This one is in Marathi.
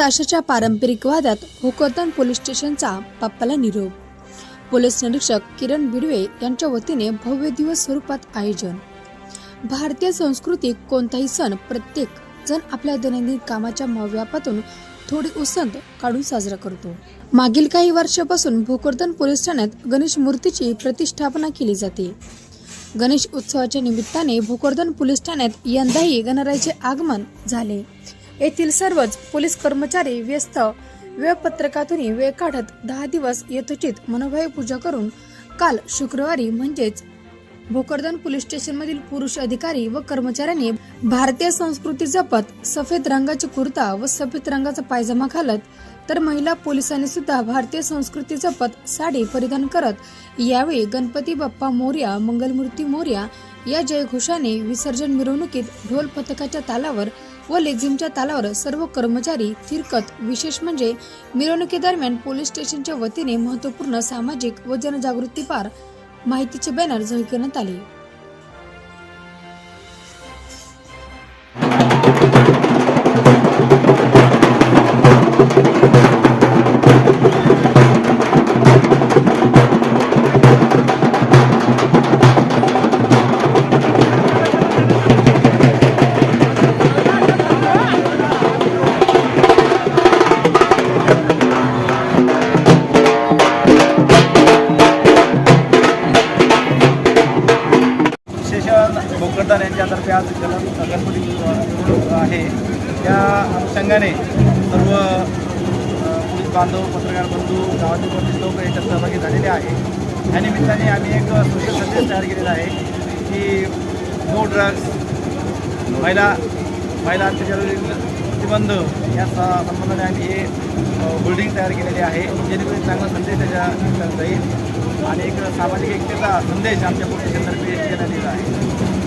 ताशाच्या पारंपरिक वादात भोकरदन पोलीस स्टेशनचा बाप्पाला निरोप. पोलीस निरीक्षक किरण बिडवे यांच्या वतीने भव्य दिवस स्वरूपात आयोजन. भारतीय संस्कृतीत कोणताही सण प्रत्येक जण आपल्या दैनंदिन कामाच्या मव्यापातून थोडी उसंत काढून साजरा करतो. मागील काही वर्षापासून भोकरदन पोलीस ठाण्यात गणेश मूर्तीची प्रतिष्ठापना केली जाते. गणेश उत्सवाच्या निमित्ताने भोकरदन पोलीस ठाण्यात यंदाही गणरायाचे आगमन झाले. येथील सर्वच पोलीस कर्मचारी व्यस्त. वेळपत्रकातून वेळ काढत दहा दिवस यथोचित मनोभावी पूजा करून काल शुक्रवारी म्हणजेच भोकरदन पोलीस स्टेशनमधील पुरुष अधिकारी व कर्मचाऱ्यांनी भारतीय संस्कृती जपत सफेद रंगाची कुर्ता व सफेद रंगाचा पायजमा घालत तर महिला पोलिसांनी सुद्धा भारतीय संस्कृती जपत साडी परिधान करत यावेळी गणपती बाप्पा मोर्या मंगलमूर्ती मोर्या या जयघोषाने विसर्जन मिरवणुकीत ढोल पथकाच्या तालावर व लेझिमच्या तालावर सर्व कर्मचारी थिरकत विशेष म्हणजे मिरवणुकीदरम्यान पोलीस स्टेशनच्या वतीने महत्त्वपूर्ण सामाजिक व जनजागृतीपार माहितीचे बॅनर झळकण्यात आले. विशेषण भोकरदान यांच्यातर्फे आज गण गणपती आहे. त्या अनुषंगाने सर्व पोलीस बांधव पत्रकार बंधू गावातील पोलीस लोक याच्यात सहभागी झालेले आहे. या निमित्ताने आम्ही एक सोशल संदेश तयार केलेला आहे की नो ड्रग्स महिला महिला अत्याचार प्रतिबंध या स- संबंधाने आम्ही हे होल्डिंग तयार केलेले आहे. जेणेकरून चांगला संदेश त्याच्या जाईल आणि एक सामाजिक एकतेचा संदेश आमच्या पोलिसांतर्फे देण्यात येत आहे.